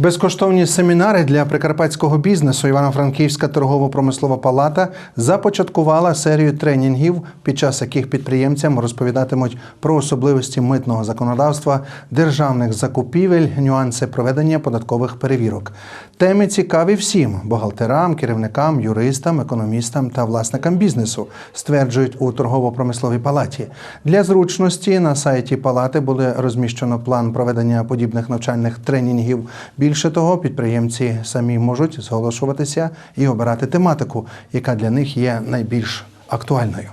Безкоштовні семінари для прикарпатського бізнесу Івано-Франківська торгово-промислова палата започаткувала серію тренінгів, під час яких підприємцям розповідатимуть про особливості митного законодавства, державних закупівель, нюанси проведення податкових перевірок. Теми цікаві всім бухгалтерам, керівникам, юристам, економістам та власникам бізнесу, стверджують у торгово-промисловій палаті. Для зручності на сайті палати буде розміщено план проведення подібних навчальних тренінгів. Більше того, підприємці самі можуть зголошуватися і обирати тематику, яка для них є найбільш актуальною.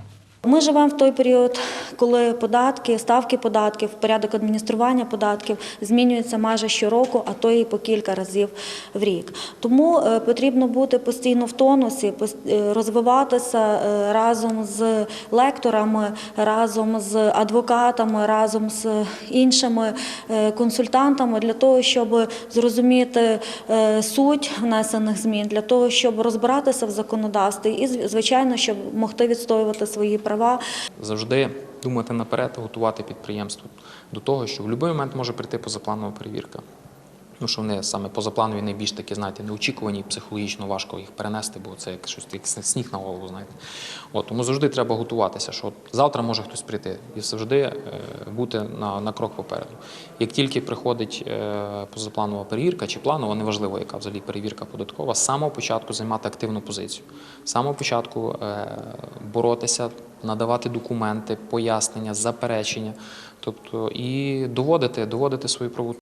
Ми живемо в той період, коли податки, ставки податків, порядок адміністрування податків змінюються майже щороку, а то і по кілька разів в рік. Тому е, потрібно бути постійно в тонусі, е, розвиватися е, разом з лекторами, разом з адвокатами, разом з іншими консультантами для того, щоб зрозуміти суть внесених змін, для того, щоб розбиратися в законодавстві і, звичайно, щоб могти відстоювати свої права. Завжди думати наперед, готувати підприємство до того, що в будь-який момент може прийти позапланова перевірка. Ну, що вони саме позапланові найбільш такі, знаєте, неочікувані, психологічно важко їх перенести, бо це як щось як сніг на голову, знаєте. От, тому завжди треба готуватися, що завтра може хтось прийти і завжди е, бути на, на крок попереду. Як тільки приходить е, позапланова перевірка чи планова, неважливо, яка взагалі перевірка податкова, з самого початку займати активну позицію. З самого початку е, боротися, надавати документи, пояснення, заперечення, тобто і доводити, доводити свою правоту.